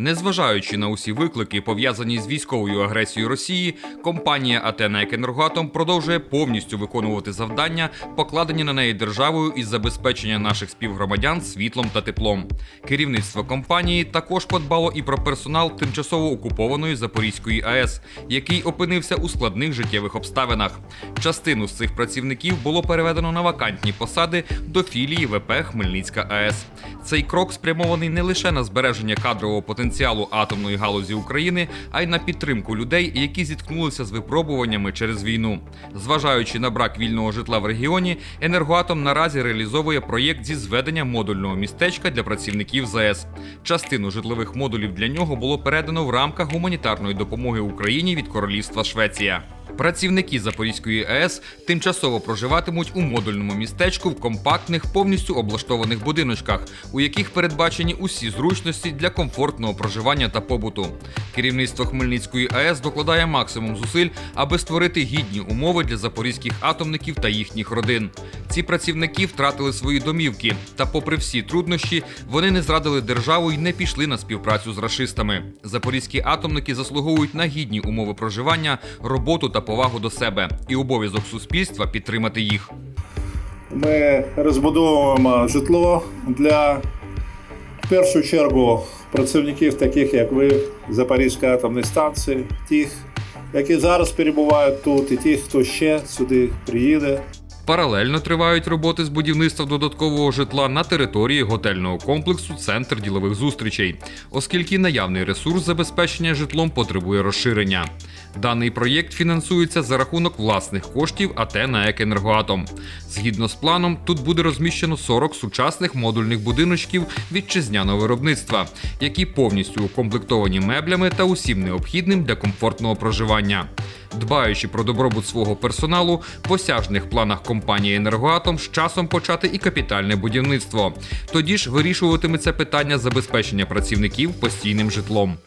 Незважаючи на усі виклики, пов'язані з військовою агресією Росії, компанія Атена Екенергоатом продовжує повністю виконувати завдання, покладені на неї державою із забезпечення наших співгромадян світлом та теплом. Керівництво компанії також подбало і про персонал тимчасово окупованої Запорізької АЕС, який опинився у складних життєвих обставинах. Частину з цих працівників було переведено на вакантні посади до філії ВП Хмельницька АЕС. Цей крок спрямований не лише на збереження кадрового потенціалу атомної галузі України, а й на підтримку людей, які зіткнулися з випробуваннями через війну. Зважаючи на брак вільного житла в регіоні, енергоатом наразі реалізовує проєкт зі зведення модульного містечка для працівників ЗАЕС. Частину житлових модулів для нього було передано в рамках гуманітарної допомоги Україні від Королівства Швеція. Працівники Запорізької АЕС тимчасово проживатимуть у модульному містечку в компактних, повністю облаштованих будиночках, у яких передбачені усі зручності для комфортного проживання та побуту. Керівництво Хмельницької АЕС докладає максимум зусиль, аби створити гідні умови для запорізьких атомників та їхніх родин. Ці працівники втратили свої домівки, та, попри всі труднощі, вони не зрадили державу і не пішли на співпрацю з рашистами. Запорізькі атомники заслуговують на гідні умови проживання, роботу та повагу до себе і обов'язок суспільства підтримати їх. Ми розбудовуємо житло для в першу чергу працівників, таких як ви, Запорізької атомної станції, тих, які зараз перебувають тут, і тих, хто ще сюди приїде. Паралельно тривають роботи з будівництва додаткового житла на території готельного комплексу Центр ділових зустрічей, оскільки наявний ресурс забезпечення житлом потребує розширення. Даний проєкт фінансується за рахунок власних коштів АТ на «Екенергоатом». Згідно з планом, тут буде розміщено 40 сучасних модульних будиночків вітчизняного виробництва, які повністю укомплектовані меблями та усім необхідним для комфортного проживання. Дбаючи про добробут свого персоналу, посяжних планах компанії Енергоатом з часом почати і капітальне будівництво. Тоді ж вирішуватиметься питання забезпечення працівників постійним житлом.